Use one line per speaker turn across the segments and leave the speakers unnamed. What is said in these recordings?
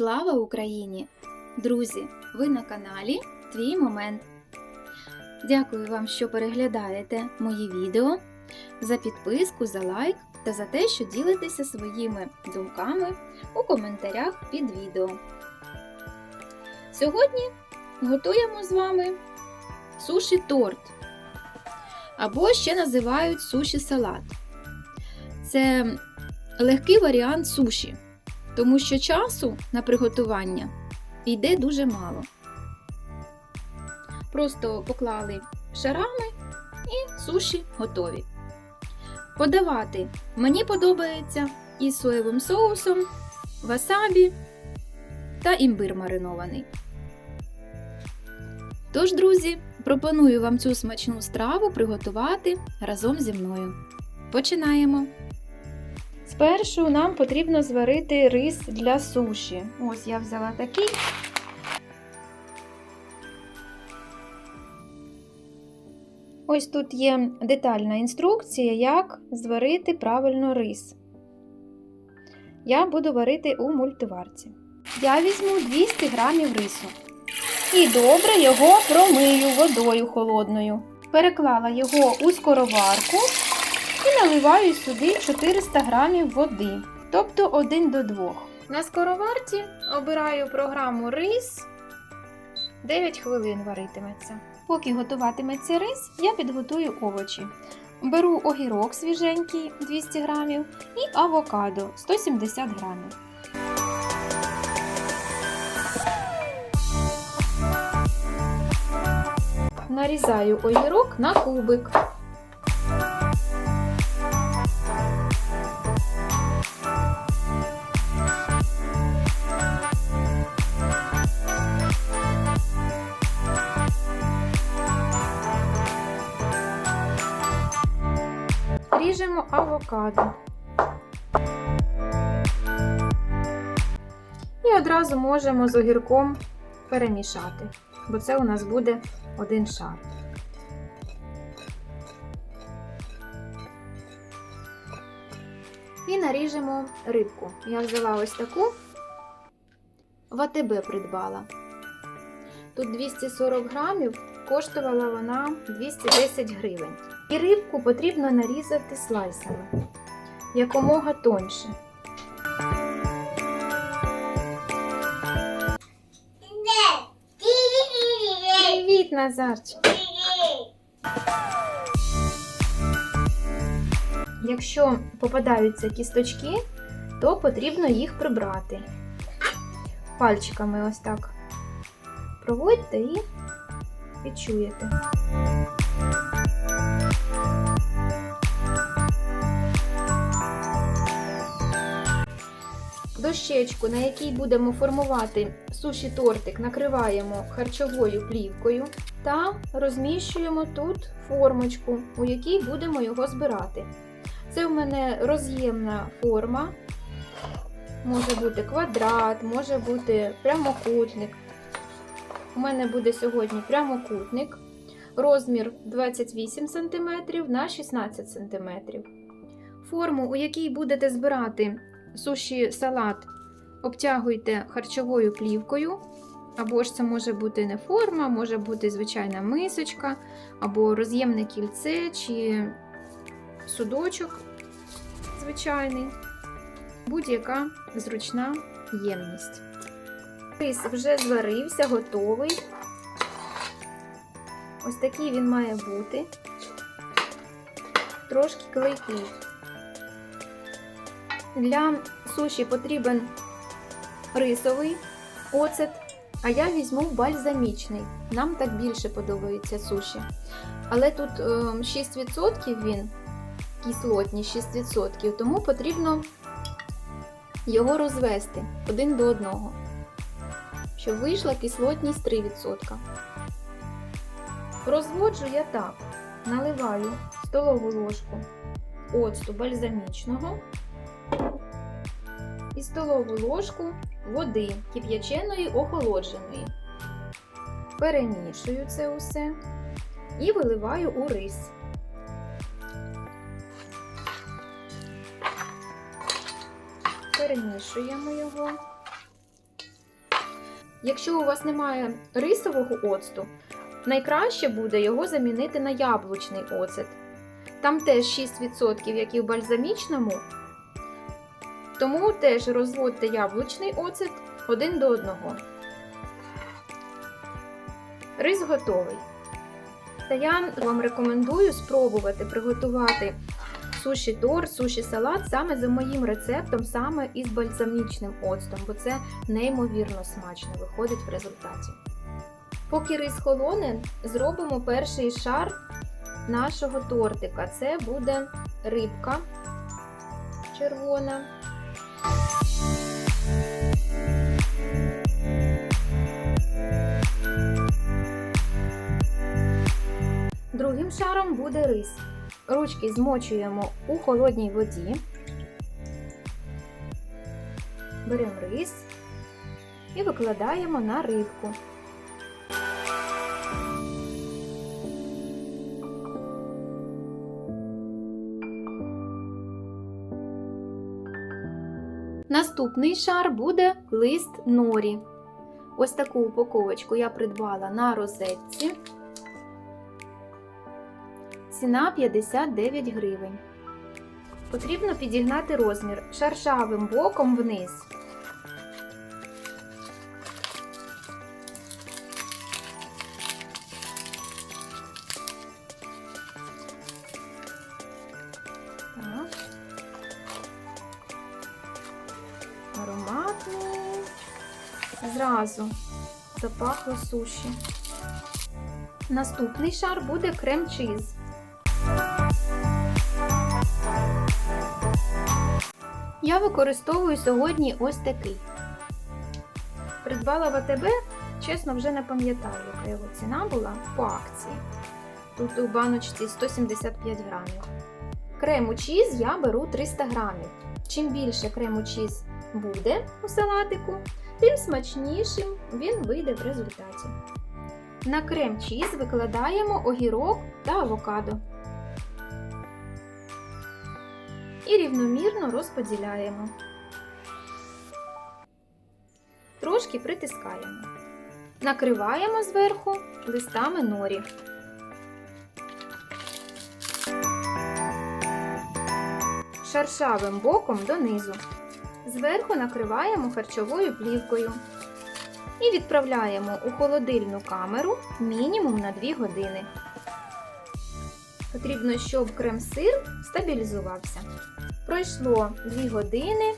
Слава Україні! Друзі! Ви на каналі Твій Момент. Дякую вам, що переглядаєте мої відео, за підписку, за лайк та за те, що ділитеся своїми думками у коментарях під відео. Сьогодні готуємо з вами суші торт або ще називають суші салат. Це легкий варіант суші тому що часу на приготування йде дуже мало. Просто поклали шарами і суші готові. Подавати мені подобається із соєвим соусом, васабі та імбир маринований. Тож, друзі, пропоную вам цю смачну страву приготувати разом зі мною. Починаємо! Спершу нам потрібно зварити рис для суші. Ось я взяла такий. Ось тут є детальна інструкція, як зварити правильно рис. Я буду варити у мультиварці. Я візьму 200 грамів рису. І добре його промию водою холодною. Переклала його у скороварку і наливаю сюди 400 грамів води, тобто 1 до 2. На скороварці обираю програму рис. 9 хвилин варитиметься. Поки готуватиметься рис, я підготую овочі. Беру огірок свіженький 200 грамів і авокадо 170 грамів. Нарізаю огірок на кубик. Ріжемо авокадо. І одразу можемо з огірком перемішати, бо це у нас буде один шар. І наріжемо рибку. Я взяла ось таку, в АТБ придбала. Тут 240 грамів, коштувала вона 210 гривень. І рибку потрібно нарізати слайсами якомога тоньше. Привіт, Назарчик! Якщо попадаються кісточки, то потрібно їх прибрати. Пальчиками ось так проводьте і відчуєте. Дощечку, на якій будемо формувати суші тортик, накриваємо харчовою плівкою та розміщуємо тут формочку, у якій будемо його збирати. Це в мене роз'ємна форма, може бути квадрат, може бути прямокутник. У мене буде сьогодні прямокутник, розмір 28 см на 16 см. Форму, у якій будете збирати суші салат обтягуйте харчовою плівкою, або ж це може бути не форма, може бути звичайна мисочка, або роз'ємне кільце, чи судочок звичайний, будь-яка зручна ємність. Рис вже зварився, готовий. Ось такий він має бути, трошки клейкий. Для суші потрібен рисовий оцет, а я візьму бальзамічний. Нам так більше подобаються суші. Але тут 6% він, кислотні 6%, тому потрібно його розвести один до одного, щоб вийшла кислотність 3%. Розводжу я так, наливаю столову ложку оцту бальзамічного і столову ложку води кип'яченої охолодженої. Перемішую це усе і виливаю у рис. Перемішуємо його. Якщо у вас немає рисового оцту, найкраще буде його замінити на яблучний оцет. Там теж 6%, як і в бальзамічному. Тому теж розводьте яблучний оцет один до одного. Рис готовий. Та я вам рекомендую спробувати приготувати суші торт, суші салат саме за моїм рецептом, саме із бальзамічним оцтом, бо це неймовірно смачно виходить в результаті. Поки рис холоне, зробимо перший шар нашого тортика. Це буде рибка червона. Другим шаром буде рис. Ручки змочуємо у холодній воді. Беремо рис і викладаємо на рибку. Наступний шар буде лист норі. Ось таку упаковочку я придбала на розетці. Ціна 59 гривень. Потрібно підігнати розмір шаршавим боком вниз. Так. Ароматний. Зразу запахло суші. Наступний шар буде крем-чіз. Я використовую сьогодні ось такий. Придбала в АТБ, чесно, вже не пам'ятаю, яка його ціна була по акції. Тут у баночці 175 грамів. Крему чіз я беру 300 грамів. Чим більше крему чіз буде у салатику, тим смачнішим він вийде в результаті. На крем чіз викладаємо огірок та авокадо. І рівномірно розподіляємо. Трошки притискаємо. Накриваємо зверху листами норі. Шаршавим боком донизу. Зверху накриваємо харчовою плівкою. І відправляємо у холодильну камеру мінімум на 2 години. Потрібно, щоб крем-сир стабілізувався. Пройшло 2 години.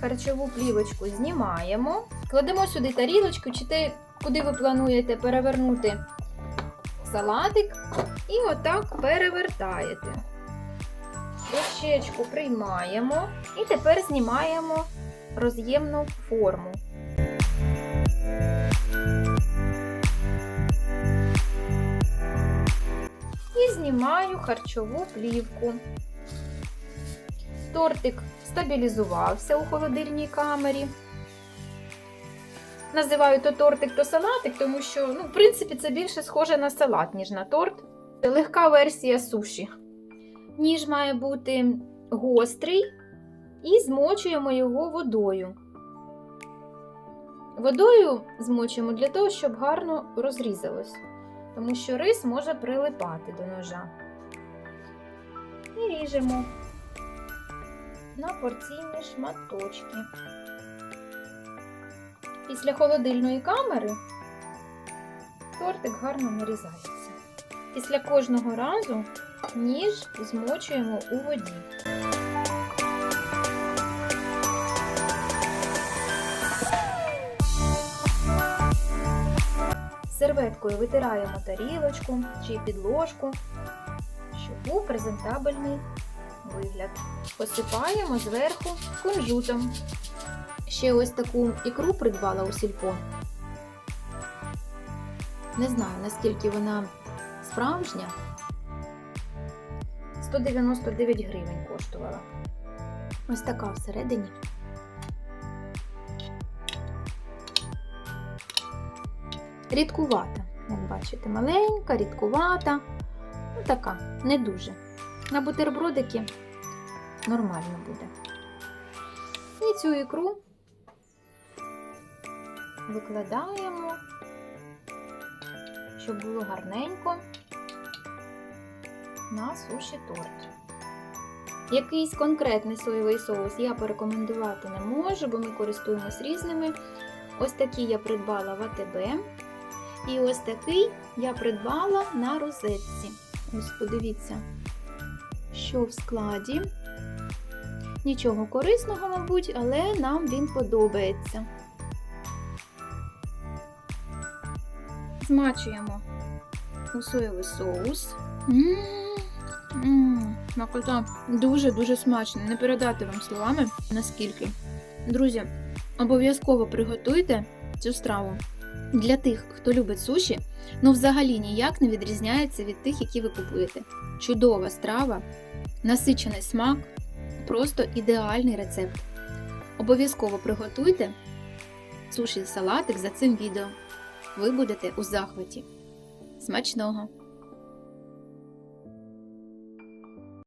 Харчову плівочку знімаємо. Кладемо сюди тарілочку, чи те, куди ви плануєте перевернути салатик. І отак перевертаєте. Дощечку приймаємо і тепер знімаємо роз'ємну форму. І знімаю харчову плівку. Тортик стабілізувався у холодильній камері. Називаю то тортик, то салатик, тому що, ну, в принципі, це більше схоже на салат, ніж на торт. Легка версія суші. Ніж має бути гострий і змочуємо його водою. Водою змочуємо для того, щоб гарно розрізалось, тому що рис може прилипати до ножа. І ріжемо на порційні шматочки. Після холодильної камери тортик гарно нарізається. Після кожного разу ніж змочуємо у воді. Серветкою витираємо тарілочку чи підложку, щоб був презентабельний вигляд. Посипаємо зверху кунжутом. Ще ось таку ікру придбала у сільпо. Не знаю, наскільки вона справжня. 199 гривень коштувала. Ось така всередині. Рідкувата, як бачите, маленька, рідкувата. Ну така, не дуже. На бутербродики нормально буде. І цю ікру викладаємо, щоб було гарненько на суші торт. Якийсь конкретний соєвий соус я порекомендувати не можу, бо ми користуємось різними. Ось такий я придбала в АТБ. І ось такий я придбала на розетці. Ось подивіться, що в складі. Нічого корисного, мабуть, але нам він подобається. Змачуємо у соєвий соус. Ммм, смакота дуже-дуже смачно. Не передати вам словами наскільки. Друзі, обов'язково приготуйте цю страву. Для тих, хто любить суші, ну взагалі ніяк не відрізняється від тих, які ви купуєте. Чудова страва, насичений смак, просто ідеальний рецепт. Обов'язково приготуйте суші салатик за цим відео. Ви будете у захваті. Смачного!